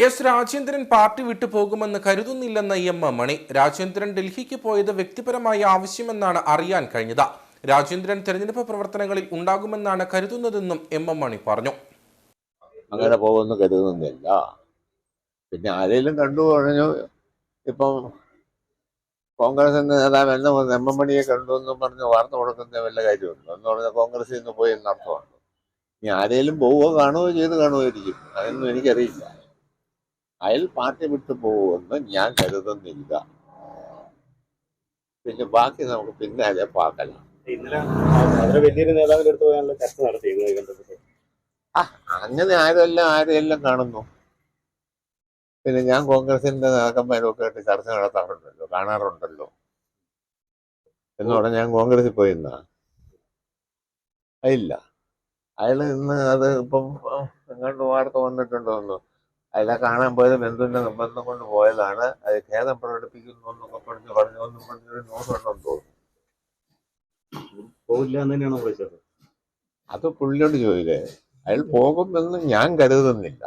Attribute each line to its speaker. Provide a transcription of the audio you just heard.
Speaker 1: S Rajendran party വിട്ടു പോകുമെന്ന് കരുതുന്നില്ലെന്ന എം എം മണി. രാജേന്ദ്രൻ ഡൽഹിക്ക് പോയത് വ്യക്തിപരമായ ആവശ്യമെന്നാണ് അറിയാൻ കഴിഞ്ഞത്. രാജേന്ദ്രൻ തെരഞ്ഞെടുപ്പ് പ്രവർത്തനങ്ങളിൽ ഉണ്ടാകുമെന്നാണ് കരുതുന്നതെന്നും എം എം മണി പറഞ്ഞു.
Speaker 2: അങ്ങനെ പോകുമെന്ന് കരുതുന്നില്ല. പിന്നെ ആരെങ്കിലും കണ്ടു പറഞ്ഞു. ഇപ്പം കോൺഗ്രസിന്റെ നേതാവ് എന്ന എം എം മണിയെ കണ്ടു എന്നും പറഞ്ഞ് വാർത്ത കൊടുക്കുന്ന വല്ല കാര്യമുണ്ടോ? എന്ന് പറഞ്ഞാൽ കോൺഗ്രസിൽ നിന്ന് പോയി എന്നർത്ഥമുണ്ട്. ഇനി ആരെങ്കിലും പോവുകയോ കാണുകയോ ചെയ്ത് കാണുമായിരിക്കും അതൊന്നും എനിക്കറിയില്ല. അയാൾ പാർട്ടി വിട്ടു പോകുമെന്ന് ഞാൻ കരുതുന്നില്ല. പിന്നെ ബാക്കി നമുക്ക് പിന്നാലെ പാക്കലാം
Speaker 3: ഇന്നലെ വലിയൊരു നേതാവിന്റെ അടുത്ത് പോയാണല്ലോ ചർച്ച നടത്തിയത് ആ
Speaker 2: അങ്ങനെ ആരെല്ലാം ആരെല്ലാം കാണുന്നു? പിന്നെ ഞാൻ കോൺഗ്രസിന്റെ നേതാക്കന്മാരും ഒക്കെ ആയിട്ട് ചർച്ച നടത്താറുണ്ടല്ലോ കാണാറുണ്ടല്ലോ. എന്ന് പറഞ്ഞാൽ ഞാൻ കോൺഗ്രസിൽ പോയിന്നാ ഇല്ല. അയാൾ ഇന്ന് അത് ഇപ്പം എങ്ങാണ്ട് വാർത്ത വന്നിട്ടുണ്ടോ എന്ന് അയാളെ കാണാൻ പോയത് ബന്ധുവിന്റെ നിർബന്ധം കൊണ്ട് പോയതാണ്. അത് ഖേദം പ്രകടിപ്പിക്കുന്നു എന്നൊക്കെ പറഞ്ഞ് പറഞ്ഞു ഒന്നും പറഞ്ഞൊരു ന്യൂസ് ഉണ്ടെന്ന് തോന്നുന്നു.
Speaker 3: പോകില്ല എന്ന് തന്നെയാണോ വിളിച്ചത്
Speaker 2: അത് പുള്ളിയോട് ചോദിച്ചേ അയാൾ പോകുമെന്ന് ഞാൻ കരുതുന്നില്ല.